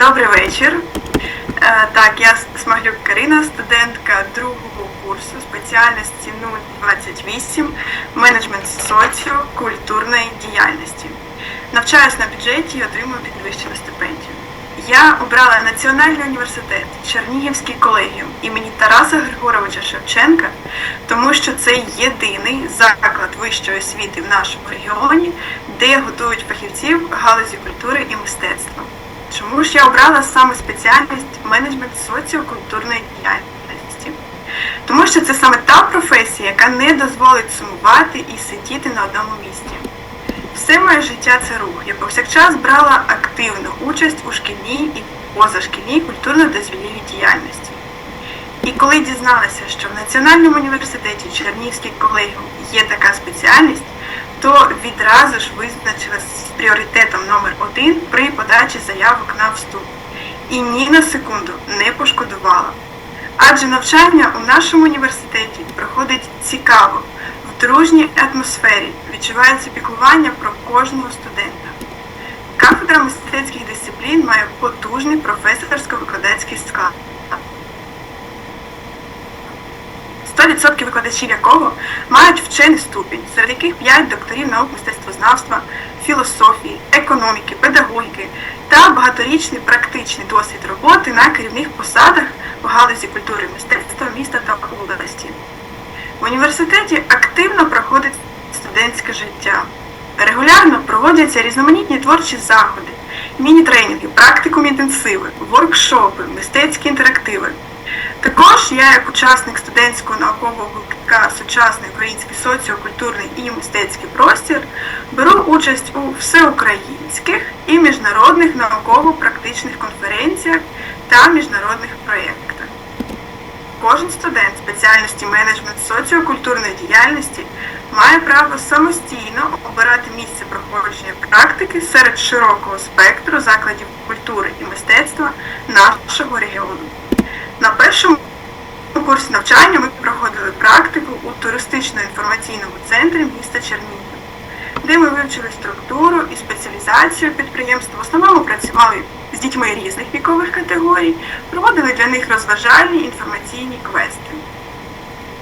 Добрий вечір. Е, Так, я Смаглюк Карина, студентка другого курсу спеціальності 028 менеджмент соціокультурної діяльності. Навчаюсь на бюджеті і отримую підвищену стипендію. Я обрала Національний університет Чернігівський колегіум імені Тараса Григоровича Шевченка, тому що це єдиний заклад вищої освіти в нашому регіоні, де готують фахівців галузі культури і мистецтва. Чому ж я обрала саме спеціальність менеджмент соціокультурної діяльності? Тому що це саме та професія, яка не дозволить сумувати і сидіти на одному місці. Все моє життя це рух. Я повсякчас брала активну участь у шкільній і позашкільній культурно-дозвільній діяльності. І коли дізналася, що в Національному університеті Чернігівський колегіум є така спеціальність, то відразу ж визначилась з пріоритетом номер один при подачі заявок на вступ. І ні на секунду не пошкодувала. Адже навчання у нашому університеті проходить цікаво, в дружній атмосфері відчувається піклування про кожного студента. Кафедра мистецьких дисциплін має потужний професорсько-викладацький склад. 100% викладачів якого мають вчений ступінь, серед яких 5 докторів наук мистецтвознавства, філософії, економіки, педагогіки та багаторічний практичний досвід роботи на керівних посадах в галузі культури мистецтва міста та області. В університеті активно проходить студентське життя. Регулярно проводяться різноманітні творчі заходи, міні-тренінги, практикум інтенсиви, воркшопи, мистецькі інтерактиви. Я, як учасник студентського наукового гуртка Сучасний український соціокультурний і мистецький простір, беру участь у всеукраїнських і міжнародних науково-практичних конференціях та міжнародних проєктах. Кожен студент спеціальності менеджмент соціокультурної діяльності має право самостійно обирати місце проходження практики серед широкого спектру закладів культури і мистецтва нашого регіону. На першому курсі навчання ми проходили практику у туристично-інформаційному центрі міста Чернігів, де ми вивчили структуру і спеціалізацію підприємств. В основному працювали з дітьми різних вікових категорій, проводили для них розважальні інформаційні квести.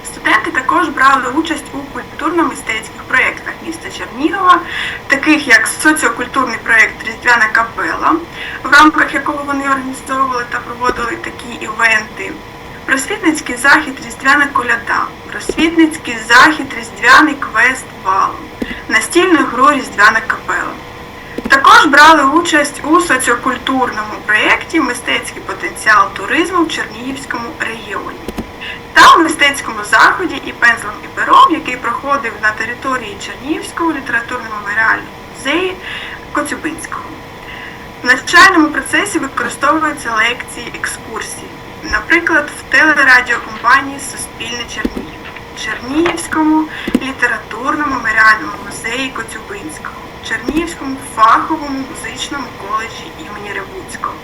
Студенти також брали участь у культурно-мистецьких проєктах міста Чернігова, таких як соціокультурний проєкт Різдвяна капела, в рамках якого вони організовували та проводили такі івенти. Просвітницький захід Різдвяна коляда, просвітницький захід Різдвяний квест валом, настільну гру Різдвяна капела. Також брали участь у соціокультурному проєкті Мистецький потенціал туризму в Чернігівському регіоні та в мистецькому заході і пензлем і пером, який проходив на території Чернігівського літературно-меморіального музею Коцюбинського. В навчальному процесі використовуються лекції, екскурсії, наприклад, в телерадіокомпанії Суспільне Чернігів, Чернігівському літературно-меморіальному музеї Коцюбинського, Чернігівському фаховому музичному коледжі імені Ревуцького,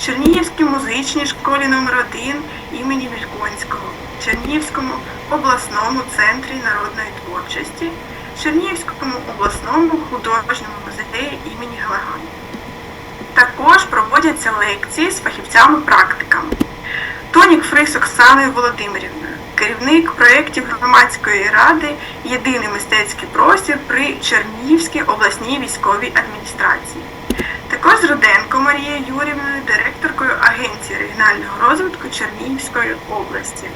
Чернігівській музичній школі номер 1 імені Вільконського, Чернігівському обласному центрі народної творчості, Чернігівському обласному художньому музеї імені Галагана. Також проводяться лекції з фахівцями-практиками. Фрис Оксаною Володимирівною, керівник проєктів громадської ради Єдиний мистецький простір при Чернігівській обласній військовій адміністрації. Також з Руденко Марією Юрівною, директоркою Агенції регіонального розвитку Чернігівської області.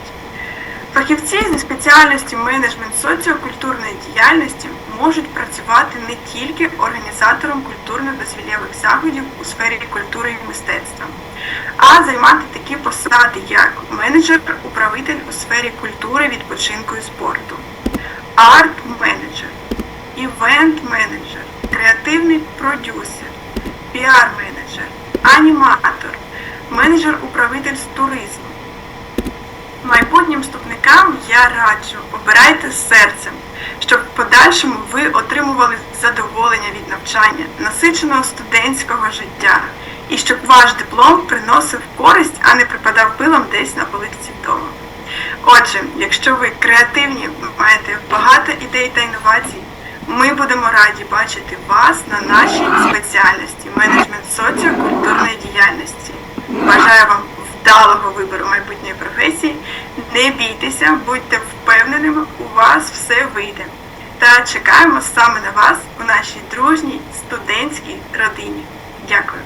Фахівці зі спеціальності менеджмент соціокультурної діяльності можуть працювати не тільки організатором культурно-дозвілєвих заходів у сфері культури і мистецтва, а займати такі посади, як менеджер-управитель у сфері культури, відпочинку і спорту, арт-менеджер, івент-менеджер, креативний продюсер, піар-менеджер, аніматор, менеджер-управитель з туризму. Майбутнім вступникам я раджу, обирайте серцем, щоб в подальшому ви отримували задоволення від навчання, насиченого студентського життя, і щоб ваш диплом приносив користь, а не припадав пилом десь на полиці вдома. Отже, якщо ви креативні, маєте багато ідей та інновацій, ми будемо раді бачити вас на нашій спеціальності менеджмент соціокультурної діяльності. Бажаю вам вдалого вибору майбутньої професії. Не бійтеся, будьте все вийде. Та чекаємо саме на вас у нашій дружній студентській родині. Дякую.